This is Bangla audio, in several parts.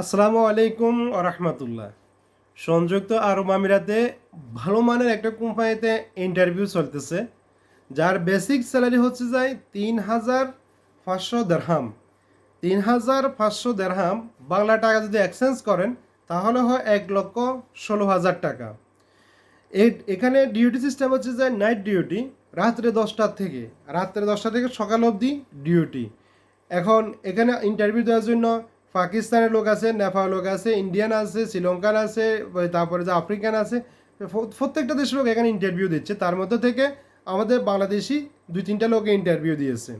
আসসালামু আলাইকুম রহমতুল্লাহ। সংযুক্ত আরব আমিরাতে ভালো মানের একটা কোম্পানিতে ইন্টারভিউ চলতেছে, যার বেসিক স্যালারি হচ্ছে যায় তিন হাজার পাঁচশো দেড়হাম তিন হাজার পাঁচশো দেড়হাম বাংলা টাকা যদি এক্সচেঞ্জ করেন, তাহলে হয় এক লক্ষ ষোলো হাজার টাকা। এখানে ডিউটি সিস্টেম হচ্ছে যে নাইট ডিউটি রাত্রে দশটার থেকে। রাত্রে দশটা থেকে সকাল অবধি ডিউটি এখন এখানে ইন্টারভিউ দেওয়ার জন্য পাকিস্তানের লোক আছে নেপাল লোক আছে ইন্ডিয়ান আছে, শ্রীলঙ্কান আছে তারপরে যে আফ্রিকান আছে প্রত্যেকটা দেশের লোক এখানে ইন্টারভিউ দিচ্ছে। তার মধ্যে থেকে আমাদের বাংলাদেশি দুই তিনটা লোকে ইন্টারভিউ দিয়েছে।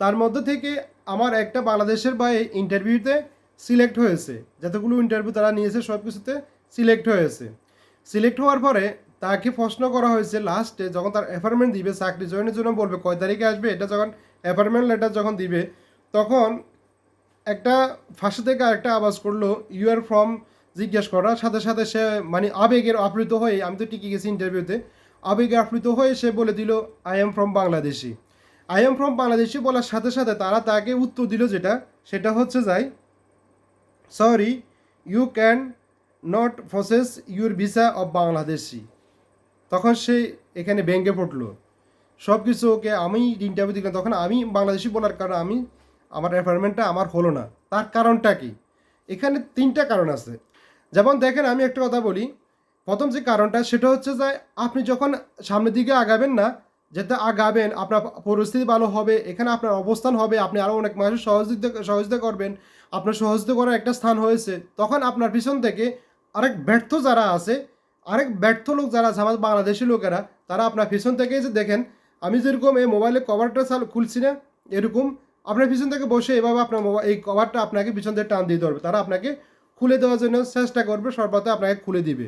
তার মধ্যে থেকে আমার একটা বাংলাদেশের ভাই ইন্টারভিউতে সিলেক্ট হয়েছে। যতগুলো ইন্টারভিউ তারা নিয়েছে সব কিছুতে সিলেক্ট হয়েছে। সিলেক্ট হওয়ার পরে তাকে প্রশ্ন করা হয়েছে লাস্টে যখন তার অ্যাপার্টমেন্ট দিবে, চাকরি জয়েনের জন্য বলবে, কয় তারিখে আসবে, এটা যখন অ্যাপার্টমেন্ট লেটার যখন দিবে, তখন একটা ফাঁসি থেকে আরেকটা আওয়াজ করল ইউ আর ফ্রম জিজ্ঞেস করার সাথে সাথে সে মানে আবেগের আপ্লুত হয়ে, আমি তো টিকে গেছি ইন্টারভিউতে আবেগে আপ্লুত হয়ে সে বলে দিল I am from Bangladeshi I am from Bangladeshi বলার সাথে সাথে তারা তাকে উত্তর দিল যেটা, সেটা হচ্ছে যাই sorry you can not process your visa of Bangladeshi তখন সে এখানে ব্যাঙ্গে পড়ল। সব কিছু ওকে আমি ইন্টারভিউ দিলাম, তখন আমি বাংলাদেশি বলার কারণে আমি আমার অ্যাপার্টমেন্টটা আমার হলো না। তার কারণটা কি? এখানে তিনটা কারণ আছে। যেমন দেখেন, আমি একটা কথা বলি। প্রথম যে কারণটা, সেটা হচ্ছে যে আপনি যখন সামনের দিকে আগাবেন না, যেতে আগাবেন, আপনার পরিস্থিতি ভালো হবে, এখানে আপনার অবস্থান হবে, আপনি আরও অনেক মানুষের সহযোগিতা সহযোগিতা করবেন, আপনার সহযোগিতা করার একটা স্থান হয়েছে, তখন আপনার পিছন থেকে আরেক ব্যর্থ যারা আছে, আরেক ব্যর্থ লোক যারা আছে, আমাদের বাংলাদেশি লোকেরা, তারা আপনার পিছন থেকে যে দেখেন, আমি যেরকম এই মোবাইলের কভারটা খুলছি না, এরকম আপনার পিছন থেকে বসে এভাবে আপনার এই কভারটা আপনাকে পিছন থেকে টান দিয়ে ধরবে। তারা আপনাকে খুলে দেওয়ার জন্য চেষ্টা করবে সর্বদা আপনাকে খুলে দিবে।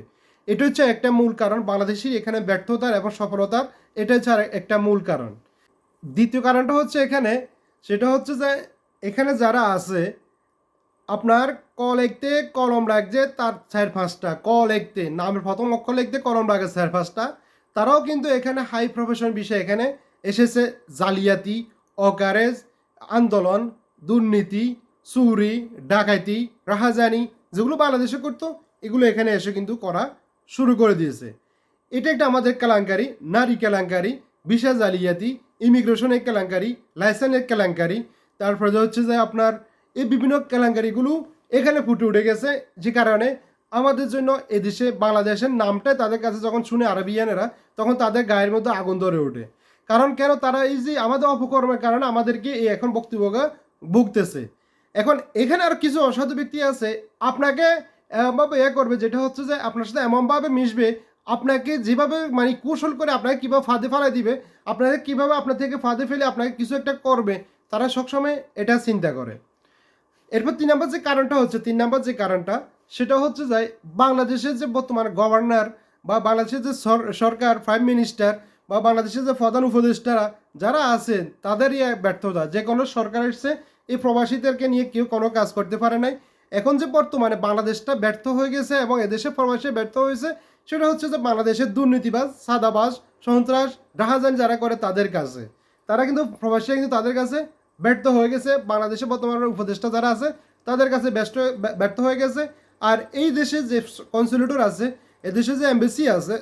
এটা হচ্ছে একটা মূল কারণ। বাংলাদেশির এখানে ব্যর্থতার এবং সফলতার এটা হচ্ছে আর একটা মূল কারণ। দ্বিতীয় কারণটা হচ্ছে এখানে, সেটা হচ্ছে যে এখানে যারা আছে, আপনার ক লিখতে কলম রাখছে তার চার পাঁচটা। ক লিখতে, নামের প্রথম অক্ষর লিখতে কলম রাখে চার পাঁচটা। তারাও কিন্তু এখানে হাই প্রফেশন বিষয়ে এখানে এসেছে। জালিয়াতি অকারেজ আন্দোলন, দুর্নীতি, চুরি, ডাকাতি, রাহাজানি যেগুলো বাংলাদেশে করতো, এগুলো এখানে এসে কিন্তু করা শুরু করে দিয়েছে। এটা একটা আমাদের কেলাঙ্কারি, নারী কেলাঙ্কারি ভিসা জালিয়াতি, ইমিগ্রেশনের কেলাঙ্কারি, লাইসেন্সের কেলাঙ্কারি, তারপরে হচ্ছে যে আপনার এই বিভিন্ন কেলাঙ্কারিগুলো এখানে ফুটে উঠে গেছে, যে কারণে আমাদের জন্য এদেশে বাংলাদেশের নামটাই তাদের কাছে যখন শুনে আরবিয়ানেরা তখন তাদের গায়ের মধ্যে আগুন ধরে ওঠে। কারণ কেন? তারা এই যে আমাদের অপকর্মের কারণে আমাদেরকে এই এখন বক্তব্যকে ভুগতেছে। এখন এখানে আর কিছু অসাধু ব্যক্তি আছে, আপনাকে এমনভাবে এ করবে, যেটা হচ্ছে যে আপনার সাথে এমনভাবে মিশবে, আপনাকে যেভাবে মানে কৌশল করে আপনাকে কীভাবে ফাঁদে ফেলাই দিবে, আপনাকে কীভাবে আপনার থেকে ফাঁদে ফেলে আপনাকে কিছু একটা করবে, তারা সবসময় এটা চিন্তা করে। এরপর তিন নম্বর যে কারণটা হচ্ছে, তিন নম্বর যে কারণটা, সেটা হচ্ছে যে বাংলাদেশের যে বর্তমান গভর্নর বা বাংলাদেশের যে সরকার প্রাইম মিনিস্টার বা বাংলাদেশের যে প্রধান উপদেষ্টারা যারা আছেন, তাদেরই ব্যর্থতা। যে কোনো সরকার এসছে, এই প্রবাসীদেরকে নিয়ে কেউ কোনো কাজ করতে পারে নাই। এখন যে বর্তমানে বাংলাদেশটা ব্যর্থ হয়ে গেছে এবং এদেশে প্রবাসী ব্যর্থ হয়েছে, সেটা হচ্ছে যে বাংলাদেশের দুর্নীতিবাজ সাদাবাস সন্ত্রাস রাহাজান যারা করে তাদের কাছে। তারা কিন্তু, প্রবাসীরা কিন্তু তাদের কাছে ব্যর্থ হয়ে গেছে। বাংলাদেশে বর্তমানে উপদেষ্টা যারা আছে, তাদের কাছে ব্যস্ত ব্যর্থ হয়ে গেছে। আর এই দেশে যে কনসুলেটর আছে, এদেশে যে এমবেসি আছে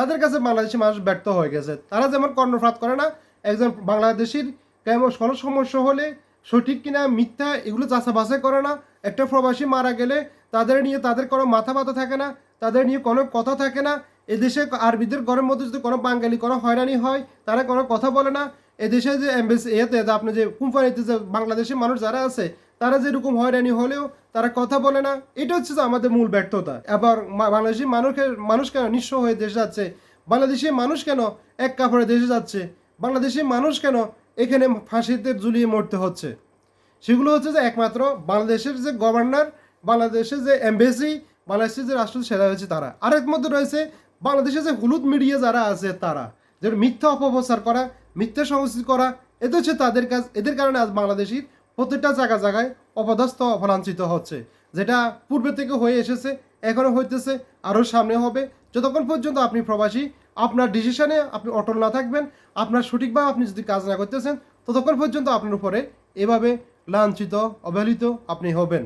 তাদের কাছে বাংলাদেশি মানুষ ব্যর্থ হয়ে গেছে। তারা যেমন কর্ণপাত করে না, একজন বাংলাদেশির কেমন কোনো সমস্যা হলে সঠিক কিনা, মিথ্যা এগুলো যাচা বাছাই করে না। একটা প্রবাসী মারা গেলে তাদের নিয়ে তাদের কোনো মাথা ব্যথা থাকে না, তাদের নিয়ে কোনো কথা থাকে না। এদেশে আরবিদের ঘরের মধ্যে যদি কোনো বাঙালি কোনো হয়রানি হয়, তারা কোনো কথা বলে না। এদেশে যে এমবেসি, এতে আপনি যে কোম্পানিতে যে বাংলাদেশের মানুষ যারা আছে তারা যেরকম হয়রানি হলেও তারা কথা বলে না, এটা হচ্ছে যে আমাদের মূল ব্যর্থতা। আবার বাংলাদেশি মানুষের মানুষ কেন নিঃস্ব হয়ে দেশে যাচ্ছে? বাংলাদেশি মানুষ কেন এক কাপড়ে দেশে যাচ্ছে? বাংলাদেশি মানুষ কেন এখানে ফাঁসিতে ঝুলিয়ে মরতে হচ্ছে? সেগুলো হচ্ছে যে একমাত্র বাংলাদেশের যে গভর্নর, বাংলাদেশের যে এমবেসি, বাংলাদেশের যে রাষ্ট্র সেরা হয়েছে তারা। আরেক মধ্যে রয়েছে বাংলাদেশের যে হলুদ মিডিয়া যারা আছে তারা যে মিথ্যা অপপ্রচার করা, মিথ্যা সংস্কৃতি করা এটা হচ্ছে তাদের কাজ এদের কারণে আজ বাংলাদেশির প্রত্যেকটা জায়গা জায়গায় অপদস্থ অপলাঞ্ছিত হচ্ছে। যেটা পূর্বে থেকে হয়ে এসেছে এখনও হইতেছে, আরও সামনে হবে। যতক্ষণ পর্যন্ত আপনি প্রবাসী, আপনার ডিসিশনে আপনি অটল না থাকবেন, আপনার সঠিকভাবে আপনি যদি কাজ না করতেছেন, ততক্ষণ পর্যন্ত আপনার উপরে এভাবে লাঞ্ছিত, অবহেলিত আপনি হবেন।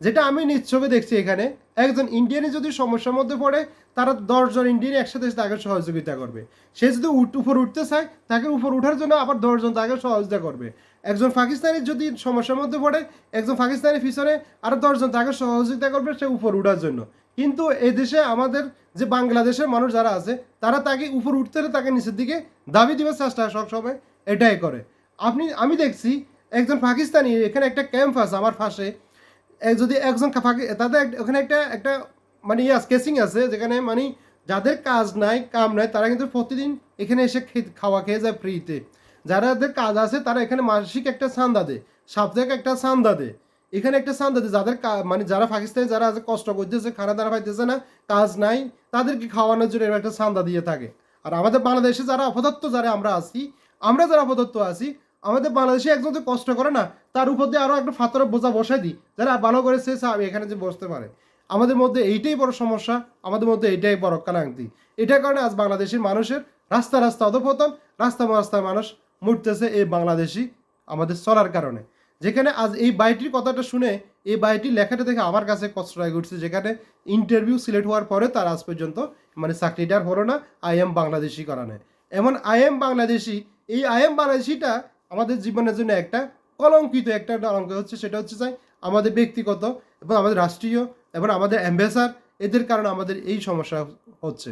যেটা আমি নিজ দেখছি এখানে একজন ইন্ডিয়ানে যদি সমস্যার মধ্যে পড়ে, তারা দশজন ইন্ডিয়ান একসাথে তাকে সহযোগিতা করবে। সে যদি উপর উঠতে চায়, তাকে উপর উঠার জন্য আবার দশজন তাকে সহযোগিতা করবে। একজন পাকিস্তানি যদি সমস্যার মধ্যে পড়ে, একজন পাকিস্তানি পিছনে আরও দশজন তাকে সহযোগিতা করবে সে উপর উঠার জন্য। কিন্তু দেশে আমাদের যে বাংলাদেশের মানুষ যারা আছে, তারা তাকে উপর উঠতে তাকে নিচের দিকে দাবি দিবে চেষ্টা সবসময় এটাই করে। আপনি, আমি দেখছি একজন পাকিস্তানি, এখানে একটা ক্যাম্প আছে আমার এ যদি একজন কা- পাকি- তাদের ওখানে একটা একটা মানে ইয়ে স্কেচিং আছে, যেখানে মানে যাদের কাজ নাই, কাম নাই, তারা কিন্তু প্রতিদিন এখানে এসে খাওয়া খেয়ে যায় ফ্রিতে যারা যাদের কাজ আছে, তারা এখানে মাসিক একটা চান্দা দেয়, সাপ্তাহিক একটা চান্দা দেয়। এখানে একটা চান্দা দেয়, যাদের মানে যারা পাকিস্তানে, যারা আছে, কষ্ট করতেছে, খানা দানা পাইতেছে না, কাজ নাই, তাদেরকে খাওয়ানোর জন্য একটা চান্দা দিয়ে থাকে। আর আমাদের বাংলাদেশে যারা অপদত্ত যারা আমরা আছি, আমরা যারা অপদত্ত আছি আমাদের বাংলাদেশে একজন তো কষ্ট করে না, তার উপর দিয়ে আরও একটা ফাতরের বোঝা বসাই দিই যারা ভালো করে সে এখানে যে বসতে পারে। আমাদের মধ্যে এইটাই বড় সমস্যা, আমাদের মধ্যে এইটাই বড় কালাঙ্কি এটার কারণে আজ বাংলাদেশের মানুষের রাস্তা রাস্তা অধপতন, রাস্তা রাস্তায় মানুষ মুড়তেছে এই বাংলাদেশি আমাদের চলার কারণে। যেখানে আজ এই বাইটির কথাটা শুনে এই বাইটির লেখাটা দেখে আমার কাছে কষ্ট লাগে উঠছে, যেখানে ইন্টারভিউ সিলেক্ট হওয়ার পরে তার আজ পর্যন্ত মানে চাকরিটার হলো না আই এম বাংলাদেশি করানে। এমন আই এম বাংলাদেশি, এই আই এম বাংলাদেশিটা আমাদের জীবনের জন্য একটা কলঙ্কিত একটা কলঙ্ক হচ্ছে, সেটা হচ্ছে চাই আমাদের ব্যক্তিগত এবং আমাদের রাষ্ট্রীয় এবং আমাদের অ্যাম্বাসার এদের কারণে আমাদের এই সমস্যা হচ্ছে।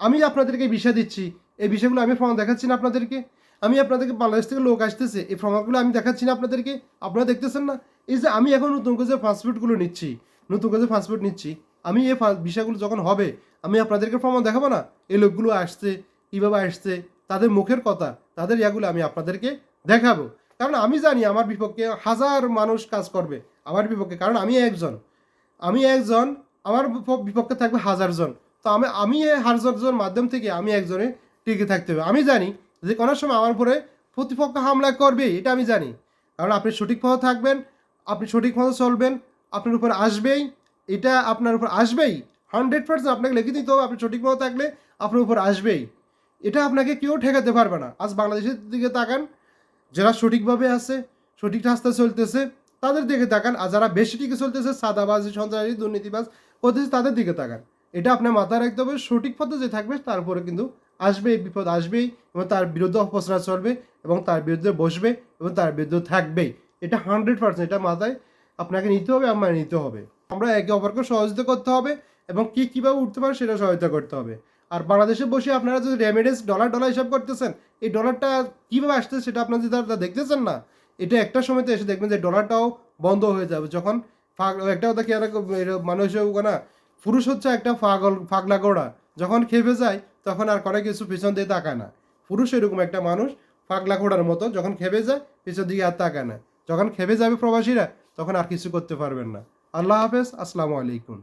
আমি আপনাদেরকে বিষয় দিচ্ছি। এই বিষয়গুলো আমি ফর্ম দেখাচ্ছি না আপনাদেরকে। আমি আপনাদেরকে বাংলাদেশ থেকে লোক আসতেছে। এই প্রমাণগুলো আমি দেখাচ্ছি না আপনাদেরকে। আপনারা দেখতেছেন না? এই যে আমি এখন নতুন করে ফাস্টফুডগুলো নিচ্ছি, নতুন করে ফাস্টফুড নিচ্ছি, আমি এই বিষয়গুলো যখন হবে, আমি আপনাদেরকে প্রমাণ দেখাবো না? এই লোকগুলো আসছে, কীভাবে আসছে? তাদের মুখের কথা, তাদের ইয়াগুলো আমি আপনাদেরকে দেখাবো। কারণ আমি জানি আমার বিপক্ষে হাজার মানুষ কাজ করবে আমার বিপক্ষে, কারণ আমি একজন। আমি একজন, আমার বিপক্ষে থাকবে হাজারজন তো আমি আমি হাজারজন মাধ্যম থেকে আমি একজনে টিকে থাকতে হবে। আমি জানি যে কোনো সময় আমার উপরে প্রতিপক্ষ হামলা করবে এটা আমি জানি। কারণ আপনি সঠিক পথে থাকবেন, আপনি সঠিক পথে চলবেন, আপনার উপর আসবেই, এটা আপনার উপর আসবেই। হান্ড্রেড পার্সেন্ট আপনাকে লিখে দিতে হবে, আপনি সঠিক পথে থাকলে আপনার উপর আসবেই। এটা আপনাকে কেউ ঠেকাতে পারবে না। আজ বাংলাদেশের দিকে তাকান যারা সঠিকভাবে আছে, সঠিক রাস্তায় চলতেছে, তাদের দিকে তাকান। আর যারা বেশি দিকে চলতেছে, সাদাবাজি, সন্ত্রাসী, দুর্নীতিবাজ করতেছে তাদের দিকে তাকান। এটা আপনার মাথায় রাখতে হবে, সঠিক পথে যে থাকবে তারপরে কিন্তু আসবে বিপদ আসবেই এবং তার বিরুদ্ধে অপসরা চলবে এবং তার বিরুদ্ধে বসবে এবং তার বিরুদ্ধে থাকবেই। এটা হান্ড্রেড পার্সেন্ট এটা মাথায় আপনাকে নিতে হবে, আমার নিতে হবে। আমরা একে অপরকে সহযোগিতা করতে হবে এবং কি কীভাবে উঠতে পারে সেটা সহায়তা করতে হবে। আর বাংলাদেশে বসে আপনারা যদি রেমিডেন্স ডলার ডলার হিসাব করতেছেন এই ডলারটা কীভাবে আসছে সেটা আপনারা যদি তারা দেখতেছেন না, এটা একটা সময়তে এসে দেখবেন যে ডলারটাও বন্ধ হয়ে যাবে। যখন ফাগ একটা কথা কি আর মানুষ না, পুরুষ হচ্ছে একটা ফাগল ফাগলা গোড়া। যখন খেপে যায়, তখন আর করে কিছু পিছন দিয়ে তাকায় না। পুরুষ এরকম একটা মানুষ ফাগলা ঘোড়ার মতো, যখন খেপে যায়, পিছন দিকে আর তাকায় না। যখন খেপে যাবে প্রবাসীরা, তখন আর কিছু করতে পারবেন না। আল্লাহ হাফেজ, আসসালামু আলাইকুম।